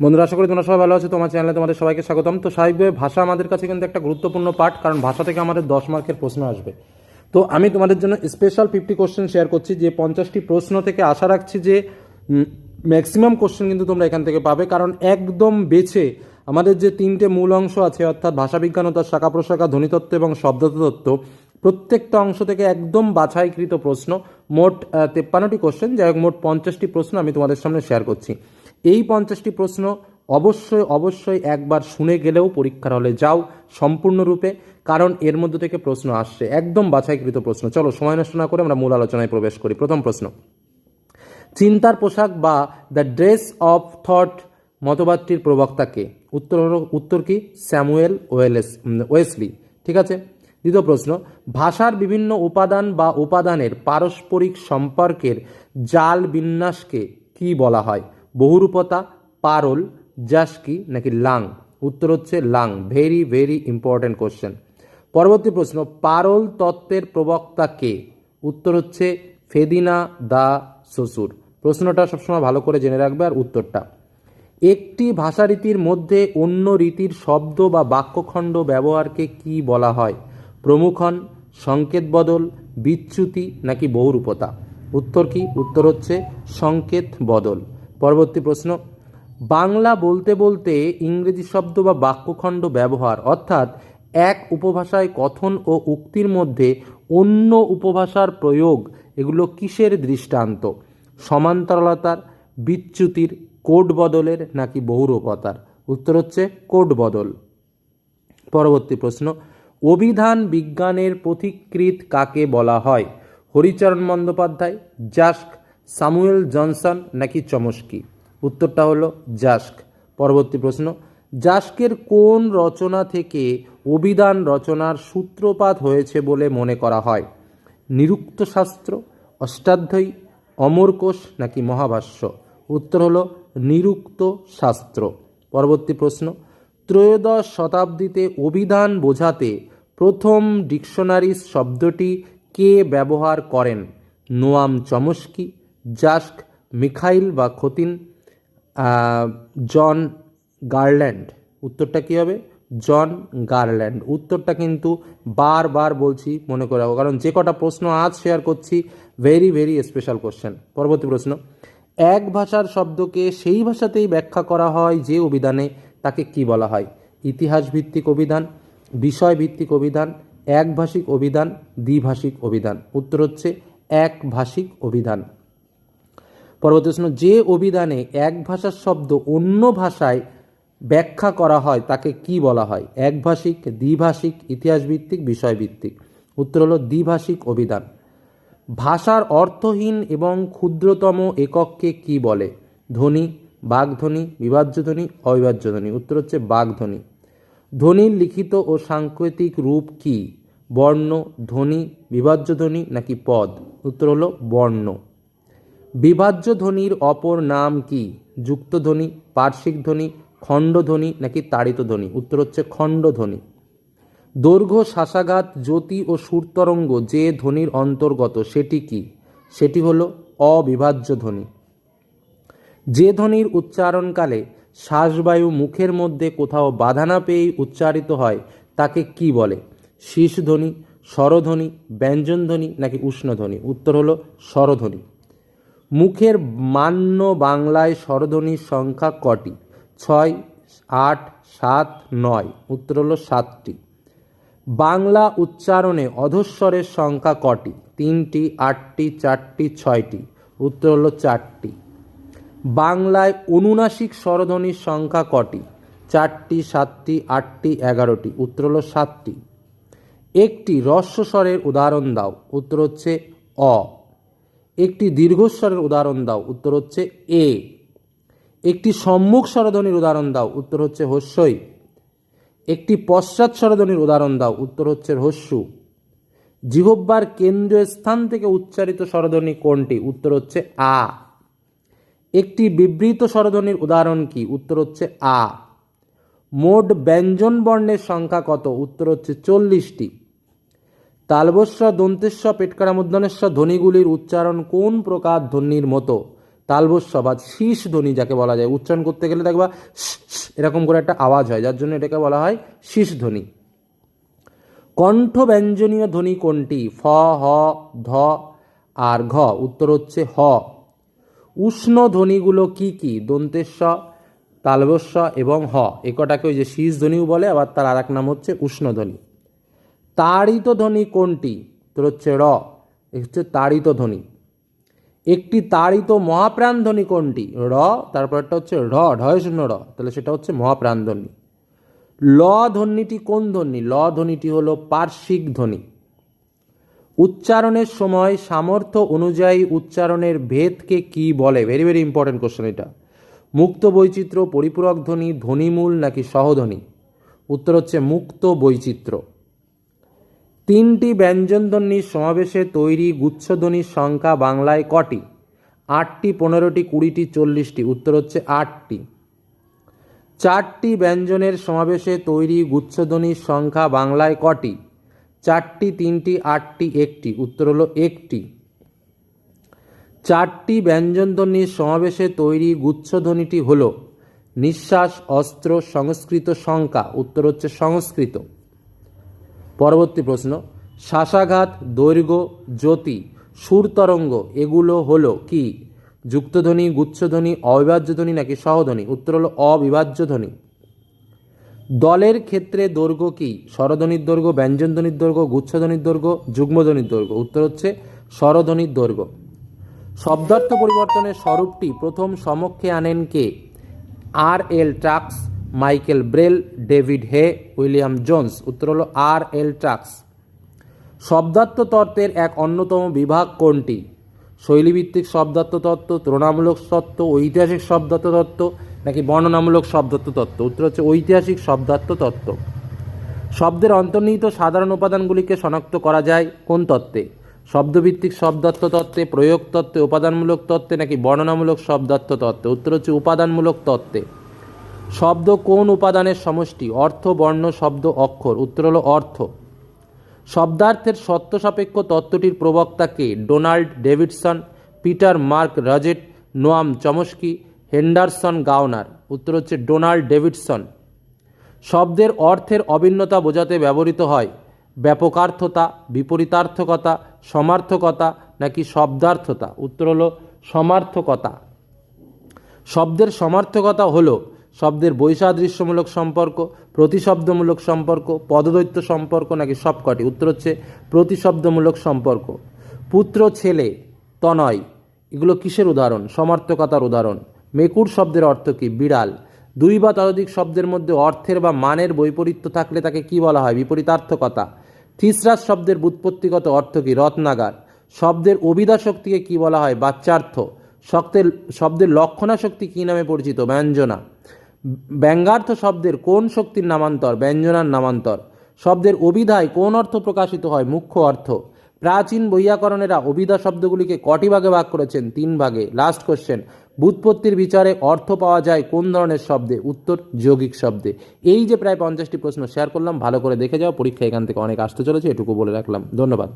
বন্ধুরা, আশা করি তোমরা সবাই ভালো আছো। তোমার চ্যানেলে তোমাদের সবাইকে স্বাগতম। তো স্বাভাবিকভাবে ভাষা আমাদের কাছে কিন্তু একটা গুরুত্বপূর্ণ পার্ট কারণ ভাষা থেকে আমাদের দশ মার্কের প্রশ্ন আসবে। তো আমি তোমাদের জন্য স্পেশাল ফিফটি কোশ্চেন শেয়ার করছি, যে পঞ্চাশটি প্রশ্ন থেকে আশা রাখছি যে ম্যাক্সিমাম কোশ্চেন কিন্তু তোমরা এখান থেকে পাবে। কারণ একদম বেছে আমাদের যে তিনটে মূল অংশ আছে, অর্থাৎ ভাষাবিজ্ঞান ও তার শাখা প্রশাখা ধ্বনিতত্ত্ব এবং শব্দতত্ত্ব প্রত্যেকটা অংশ থেকে একদম বাছাইকৃত প্রশ্ন। মোট তেপ্পান্নটি কোশ্চেন যাই হোক, মোট পঞ্চাশটি প্রশ্ন আমি তোমাদের সামনে শেয়ার করছি। এই পঞ্চাশটি প্রশ্ন অবশ্যই অবশ্যই একবার শুনে গেলেও পরীক্ষার হলে যাও সম্পূর্ণরূপে, কারণ এর মধ্যে থেকে প্রশ্ন আসছে, একদম বাছাইকৃত প্রশ্ন। চলো সময় নষ্ট না করে আমরা মূল আলোচনায় প্রবেশ করি। প্রথম প্রশ্ন, চিন্তার পোশাক বা দ্য ড্রেস অফ থট মতবাদটির প্রবক্তাকে উত্তর হলো, উত্তর কি? Samuel Wallace Wesley. ঠিক আছে? দ্বিতীয় প্রশ্ন, ভাষার বিভিন্ন উপাদান বা উপাদানের পারস্পরিক সম্পর্কের জাল বিন্যাসকে কি বলা হয়? বহুরূপতা, পারল, জাসকি নাকি লাং? উত্তর হচ্ছে lung. Very very important question পরবর্তী প্রশ্ন, পারল তত্ত্বের প্রবক্তা কে? উত্তর হচ্ছে ফেদিনা দা শ্বশুর। প্রশ্নটা সবসময় ভালো করে জেনে রাখবে আর উত্তরটা। একটি ভাষারীতির মধ্যে অন্য রীতির শব্দ বা বাক্যখণ্ড ব্যবহারকে কি বলা হয়? প্রমুখন, সংকেত বদল, বিচ্যুতি নাকি বহুরূপতা? উত্তর কি? উত্তর হচ্ছে সংকেত বদল। পরবর্তী প্রশ্ন, বাংলা বলতে বলতে ইংরেজি শব্দ বা বাক্যখণ্ড ব্যবহার, অর্থাৎ এক উপভাষায় কথন ও উক্তির মধ্যে অন্য উপভাষার প্রয়োগ, এগুলো কিসের দৃষ্টান্ত? সমান্তরালতার, বিচ্যুতির, কোড বদলের নাকি বহুরূপতার? উত্তর হচ্ছে কোড বদল। পরবর্তী প্রশ্ন, অভিধান বিজ্ঞানের পথিকৃৎ কাকে বলা হয়? হরিচরণ বন্দ্যোপাধ্যায় জাস্ক সামুয়েল জনসন নাকি চমস্কি? উত্তরটা হলো জাস্ক। পরবর্তী প্রশ্ন, জাস্কের কোন রচনা থেকে অভিধান রচনার সূত্রপাত হয়েছে বলে মনে করা হয়? নিরুক্ত শাস্ত্র, অষ্টাধ্যায়ী, অমরকোষ নাকি মহাভাষ্য? উত্তর হলো নিরুক্ত শাস্ত্র। পরবর্তী প্রশ্ন, ত্রয়োদশ শতাব্দীতে অভিধান বোঝাতে প্রথম ডিকশনারিজ শব্দটি কে ব্যবহার করেন? নোয়াম চমস্কি জাস্ক মিখাইল বা খতিন জন গার্ল্যান্ড। উত্তরটা কী হবে? John Garland. উত্তরটা কিন্তু বারবার বলছি মনে করে রাখো, কারণ যে কটা প্রশ্ন আজ শেয়ার করছি ভেরি ভেরি স্পেশাল কোশ্চেন পরবর্তী প্রশ্ন, এক ভাষার শব্দকে সেই ভাষাতেই ব্যাখ্যা করা হয় যে অভিধানে তাকে কি বলা হয়? ইতিহাস ভিত্তিক অভিধান বিষয় ভিত্তিক অভিধান, একভাষিক অভিধান, দ্বিভাষিক অভিধান। উত্তর হচ্ছে একভাষিক অভিধান। পরবর্তী প্রশ্ন, যে অভিধানে এক ভাষার শব্দ অন্য ভাষায় ব্যাখ্যা করা হয়, তাকে কি বলা হয়? একভাষিক, দ্বিভাষিক, ইতিহাসভিত্তিক, বিষয়ভিত্তিক। উত্তর হলো দ্বিভাষিক অভিধান। ভাষার অর্থহীন এবং ক্ষুদ্রতম একককে কি বলে? ধ্বনি, বাগধ্বনি বিভাজ্য ধ্বনি অবিভাজ্য ধ্বনি উত্তর হচ্ছে বাগধ্বনি। ধ্বনির লিখিত ও সাংকেতিক রূপ কি? বর্ণ, ধ্বনি বিভাজ্য ধ্বনি নাকি পদ? উত্তর হলো বর্ণ। বিভাজ্য ধ্বনির অপর নাম কি? যুক্ত ধ্বনি পার্শ্বিক ধ্বনি, খণ্ডধ্বনি নাকি তাড়িত ধ্বনি উত্তর হচ্ছে খণ্ডধ্বনি। দৈর্ঘ্য শ্বাসাঘাত জ্যোতি ও সুরতরঙ্গ যে ধ্বনির অন্তর্গত সেটি কি? সেটি হল অবিভাজ্য ধ্বনি যে ধ্বনির উচ্চারণকালে শ্বাসবায়ু মুখের মধ্যে কোথাও বাধা না পেয়েই উচ্চারিত হয়, তাকে কি বলে? শীষ ধ্বনি স্বরধ্বনি, ব্যঞ্জনধ্বনি নাকি উষ্ণধ্বনি? উত্তর হলো স্বরধ্বনি। মুখের মান্য বাংলায় স্বরধ্বনির সংখ্যা কটি? ছয়, আট, সাত, নয়। উত্তর হলো সাতটি। বাংলা উচ্চারণে অধস্বরের সংখ্যা কটি? তিনটি, আটটি, চারটি, ছয়টি। উত্তর হলো চারটি। বাংলায় অনুনাসিক স্বরধ্বনির সংখ্যা কটি? চারটি, সাতটি, আটটি, এগারোটি। উত্তর হলো সাতটি। একটি রস্বস্বরের উদাহরণ দাও। উত্তর হচ্ছে অ। একটি দীর্ঘস্বরের উদাহরণ দাও, উত্তর হচ্ছে এ। একটি সম্মুখ স্বরধ্বনির উদাহরণ দাও, উত্তর হচ্ছে হস্যই। একটি পশ্চাৎ স্বরধ্বনির উদাহরণ দাও, উত্তর হচ্ছে হস্যু। জিহব্বার কেন্দ্রীয় স্থান থেকে উচ্চারিত স্বরধ্বনি কোনটি, উত্তর হচ্ছে আ। একটি বিবৃত স্বরধ্বনির উদাহরণ কি, উত্তর হচ্ছে আ। মোট ব্যঞ্জন বর্ণের সংখ্যা কত, উত্তর হচ্ছে চল্লিশটি। তালবস্ব দন্তেস্ব পেটকারা মুদ্রণেস্ব ধ্বনিগুলির উচ্চারণ কোন প্রকার ধ্বনির মতো? তালবস্য বা শীষ ধ্বনি যাকে বলা যায়। উচ্চারণ করতে গেলে দেখবা এরকম করে একটা আওয়াজ হয়, যার জন্য এটাকে বলা হয় শীষ ধ্বনি। কণ্ঠ ব্যঞ্জনীয় ধ্বনি কোনটি? ফ, হ, ধ, আর ঘ। উত্তর হচ্ছে হ। উষ্ণ ধ্বনিগুলো কি কি? দন্তেস্ব তালবস্য এবং হ। একটাকে ওই যে শীষ ধ্বনিও বলে, আবার তার আর এক নাম হচ্ছে উষ্ণ ধ্বনি। তাড়িত ধ্বনি কোনটি? তোর হচ্ছে র হচ্ছে তাড়িত ধ্বনি একটি তাড়িত মহাপ্রাণ ধ্বনি কোনটি? র, তারপরটা হচ্ছে র ঢয় শূন্য র, তাহলে সেটা হচ্ছে মহাপ্রাণ ধ্বনি ল ধ্বনিটি কোন ধ্বনি? ল ধ্বনিটি হলো পার্শ্বিক ধ্বনি। উচ্চারণের সময় সামর্থ্য অনুযায়ী উচ্চারণের ভেদকে কি বলে? ভেরি ভেরি ইম্পর্টেন্ট কোশ্চেন এটা। মুক্ত বৈচিত্র্য, পরিপূরক ধ্বনি, ধ্বনিমূল নাকি সহধ্বনি? উত্তর হচ্ছে মুক্ত বৈচিত্র্য। তিনটি ব্যঞ্জনধ্বনির সমাবেশে তৈরি গুচ্ছধ্বনির সংখ্যা বাংলায় কটি? আটটি, পনেরোটি, কুড়িটি, চল্লিশটি। উত্তর হচ্ছে আটটি। চারটি ব্যঞ্জনের সমাবেশে তৈরি গুচ্ছধ্বনির সংখ্যা বাংলায় কটি? চারটি, তিনটি, আটটি, একটি। উত্তর হলো একটি। চারটি ব্যঞ্জনধ্বনির সমাবেশে তৈরি গুচ্ছধ্বনিটি হল নিঃশ্বাস, অস্ত্র, সংস্কৃত সংখ্যা। উত্তর হচ্ছে সংস্কৃত। পরবর্তী প্রশ্ন শ্বাসাঘাত দৈর্ঘ্য, জ্যোতি, সুরতরঙ্গ, এগুলো হলো কি? যুক্তধ্বনি, গুচ্ছধ্বনি অবিভাজ্য ধ্বনি নাকি সহধ্বনি? উত্তর হলো অবিভাজ্য ধ্বনি দলের ক্ষেত্রে দৈর্ঘ্য কি? স্বরধ্বনির দৈর্ঘ্য, ব্যঞ্জনধ্বনির দৈর্ঘ্য, গুচ্ছধ্বনির দৈর্ঘ্য, যুগ্মধ্বনির দৈর্ঘ্য। উত্তর হচ্ছে স্বরধ্বনির দৈর্ঘ্য। শব্দার্থ পরিবর্তনের স্বরূপটি প্রথম সমক্ষে আনেন কে? R L Trask Michael Breal, David Hay, William Jones, উত্তর হলো আর এল ট্রাক্স। শব্দার্থ তত্ত্বের এক অন্যতম বিভাগ কোনটি? শৈলীভিত্তিক শব্দার্থ তত্ত্ব তুলনামূলক তত্ত্ব ঐতিহাসিক শব্দার্থ তত্ত্ব নাকি বর্ণনামূলক শব্দার্থ তত্ত্ব উত্তর হচ্ছে ঐতিহাসিক শব্দার্থ তত্ত্ব শব্দের অন্তর্নিহিত সাধারণ উপাদানগুলিকে শনাক্ত করা যায় কোন তত্ত্বে? শব্দভিত্তিক শব্দার্থ তত্ত্বে প্রয়োগ তত্ত্বে, উপাদানমূলক তত্ত্বে, নাকি বর্ণনামূলক শব্দার্থ তত্ত্বে উত্তর হচ্ছে উপাদানমূলক তত্ত্বে। শব্দ কোন উপাদানের সমষ্টি? অর্থ, বর্ণ, শব্দ, অক্ষর। উত্তর হলো অর্থ। শব্দার্থের সত্য সাপেক্ষ তত্ত্বটির প্রবক্তাকে Donald Davidson, Peter Mark Roget, Noam Chomsky, Henderson গাওনার। উত্তর হচ্ছে ডোনাল্ড ডেভিডসন। শব্দের অর্থের অভিন্নতা বোঝাতে ব্যবহৃত হয় ব্যাপকার্থতা, বিপরীতার্থকতা, সমার্থকতা নাকি শব্দার্থতা? উত্তর হলো সমার্থকতা। শব্দের সমার্থকতা হলো শব্দের বৈসাদৃশ্যমূলক সম্পর্ক, প্রতিশব্দমূলক সম্পর্ক পদদৈত্য সম্পর্ক নাকি সবকটি? উত্তর হচ্ছে প্রতিশব্দমূলক সম্পর্ক। পুত্র, ছেলে, তনয়, এগুলো কিসের উদাহরণ? সমার্থকতার উদাহরণ। মেকুর শব্দের অর্থ কি? বিড়াল। দুই বা ততোধিক শব্দের মধ্যে অর্থের বা মানের বৈপরীত্য থাকলে তাকে কি বলা হয়? বিপরীতার্থকতা। থিসরাস শব্দের বুৎপত্তিগত অর্থ কি? রত্নাগার। শব্দের অভিধা শক্তিকে কি বলা হয়? বাচ্চার্থ। শব্দের শব্দের লক্ষণা শক্তি কী নামে পরিচিত? ব্যঞ্জনা। ব্যঙ্গার্থ শব্দের কোন শক্তির নামান্তর? ব্যঞ্জনার নামান্তর। শব্দের অভিধায় কোন অর্থ প্রকাশিত হয়? মুখ্য অর্থ। প্রাচীন বৈয়াকরণেরা অভিধা শব্দগুলিকে কটি ভাগে ভাগ করেছেন? তিন ভাগে। লাস্ট কোশ্চেন বুৎপত্তির বিচারে অর্থ পাওয়া যায় কোন ধরনের শব্দে? উত্তর, যৌগিক শব্দে। এই যে প্রায় পঞ্চাশটি প্রশ্ন শেয়ার করলাম, ভালো করে দেখে যাও, পরীক্ষা এখান থেকে অনেক আসতে চলেছে, এটুকু বলে রাখলাম। ধন্যবাদ।